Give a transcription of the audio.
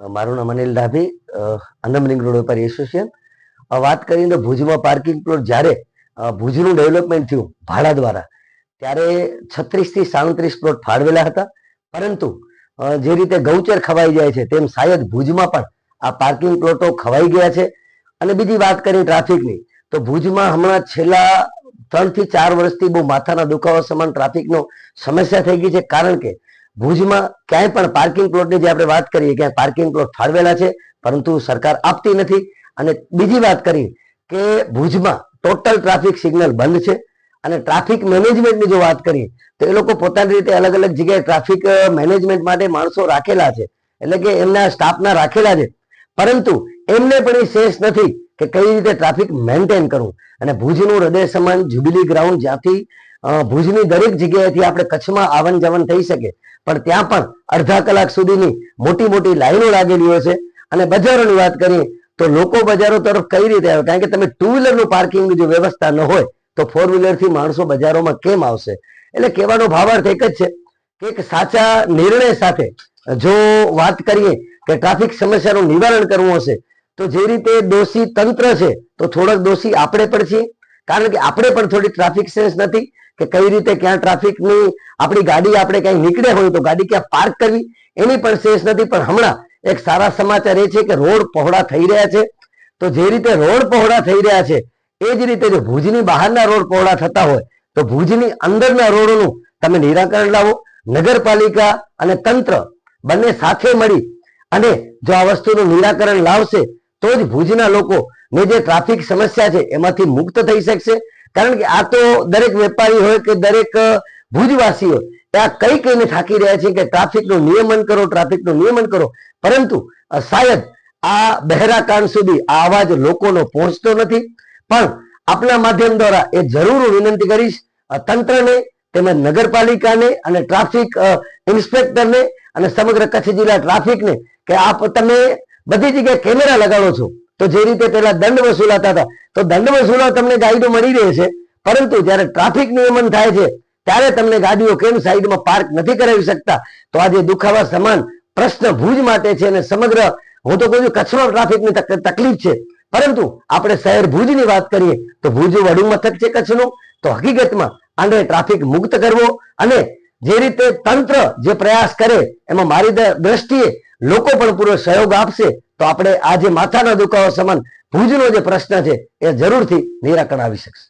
મારું નામ અનિલ ડાભી આનંદલિંગ રોડ વેપારી એસોસિએશન વાત કરીને ભુજમાં પાર્કિંગ પ્લોટ જ્યારે ભુજનું ડેવલપમેન્ટ થયું ભાડા દ્વારા, ત્યારે છત્રીસથી સાડત્રીસ પ્લોટ ફાળવેલા હતા. પરંતુ જે રીતે ગૌચર ખવાઈ જાય છે તેમ શાયદ ભુજમાં પણ આ પાર્કિંગ પ્લોટો ખવાઈ ગયા છે. અને બીજી વાત કરીએ ટ્રાફિકની, તો ભુજમાં હમણાં છેલ્લા ત્રણથી ચાર વર્ષથી બહુ માથાના દુખાવા સમાન ટ્રાફિકનો સમસ્યા થઈ ગઈ છે. કારણ કે ભુજમાં ક્યાંય પણ પાર્કિંગ પ્લોટની જે આપણે વાત કરીએ, ક્યાંય પાર્કિંગ પ્લોટ ફાળવેલા છે, પરંતુ સરકાર આપતી નથી. અને બીજી વાત કરી કે ભુજમાં ટોટલ ટ્રાફિક સિગ્નલ બંધ છે. અને ટ્રાફિક મેનેજમેન્ટની જો વાત કરીએ, તો એ લોકો પોતાની રીતે અલગ અલગ જગ્યાએ ટ્રાફિક મેનેજમેન્ટ માટે માણસો રાખેલા છે. એટલે કે એમના સ્ટાફના રાખેલા છે. પરંતુ એમને પણ એ શેષ નથી કે કઈ રીતે ટ્રાફિક મેન્ટેન કરવું. અને ભુજનું હૃદય સમાન જ્યુબિલી ગ્રાઉન્ડ જ્યાંથી ભુજની દરેક જગ્યાએથી આપણે કચ્છમાં આવન જવન થઈ શકે. પણ ત્યાં પણ અડધા કલાક સુધીની મોટી મોટી લાઈનો લાગેલી હોય છે. અને બજારોની વાત કરીએ તો લોકો બજારો તરફ કઈ રીતે આવે? કારણ કે તમે ટુ વ્હીલરનું પાર્કિંગની જો વ્યવસ્થા ન હોય, તો ફોર વ્હીલરથી માણસો બજારોમાં કેમ આવશે? એટલે કહેવાનો ભાવાર્થ એક જ છે કે એક સાચા નિર્ણય સાથે જો વાત કરીએ કે ટ્રાફિક સમસ્યાનું નિવારણ કરવું હશે, તો જે રીતે દોષી તંત્ર છે, તો થોડોક દોષી આપણે પણ છીએ. કારણ કે આપણે પણ થોડી ટ્રાફિક સેન્સ નથી કે કઈ રીતે ક્યાં ટ્રાફિકની આપણી ગાડી આપણે ક્યાંય નીકળે હોય તો ગાડી ક્યાં પાર્ક કરવી, એની પણ સેન્સ નથી. પણ હમણાં એક સારા સમાચાર એ છે કે રોડ પહોળા થઈ રહ્યા છે. તો જે રીતે રોડ પહોળા થઈ રહ્યા છે, એ જ રીતે જો ભુજની બહારના રોડ પહોળા થતા હોય, તો ભુજની અંદરના રોડોનું તમે નિરાકરણ લાવો. નગરપાલિકા અને તંત્ર બંને સાથે મળી અને જો આ વસ્તુનું નિરાકરણ લાવશે તો જ ભુજના લોકો ને જે ટ્રાફિક સમસ્યા છે એમાંથી મુક્ત થઈ શકશે. કારણ કે આ તો દરેક વેપારી હોય કે દરેક ભુજવાસી એ આ કઈ કઈને થાકી રહ્યા છે કે ટ્રાફિકનું નિયમન કરો, ટ્રાફિકનું નિયમન કરો. પરંતુ શાયદ આ બહેરા કાન સુધી આ અવાજ લોકોનો પહોંચતો નથી. પણ આપણા માધ્યમ દ્વારા એ જરૂર વિનંતી કરીશ તંત્રને, તેમજ નગરપાલિકાને અને ટ્રાફિક ઇન્સ્પેક્ટરને અને સમગ્ર કચ્છ જિલ્લા ટ્રાફિકને કે આપ તમે બધી જગ્યાએ કેમેરા લગાડો છો. તો જે રીતે પેલા દંડ વસૂલાતા હતા, તો દંડ વસૂલવા તમને ગાઈડો મળી રહે છે. પરંતુ જ્યારે ટ્રાફિક નિયમન થાય છે, ત્યારે તમને ગાડીઓ કેમ સાઈડમાં પાર્ક નથી કરાવી શકતા? તો આજે દુખાવા સમાન પ્રશ્ન ભુજ માટે છે અને સમગ્ર, હું તો કહું છું, કચ્છમાં ટ્રાફિકની તક- તકલીફ છે. પરંતુ આપણે શહેર ભુજની વાત કરીએ, તો ભુજ વડુ મથક છે કચ્છનું. તો હકીકતમાં આને ટ્રાફિક મુક્ત કરવો અને જે રીતે તંત્ર જે પ્રયાસ કરે, એમાં મારી દ્રષ્ટિએ લોકો પણ પૂરો સહયોગ આપશે, તો આપણે આ જે માથાના દુખાવા સમાન ભુજનો જે પ્રશ્ન છે, એ જરૂરથી નિરાકરણ આવી શકશે.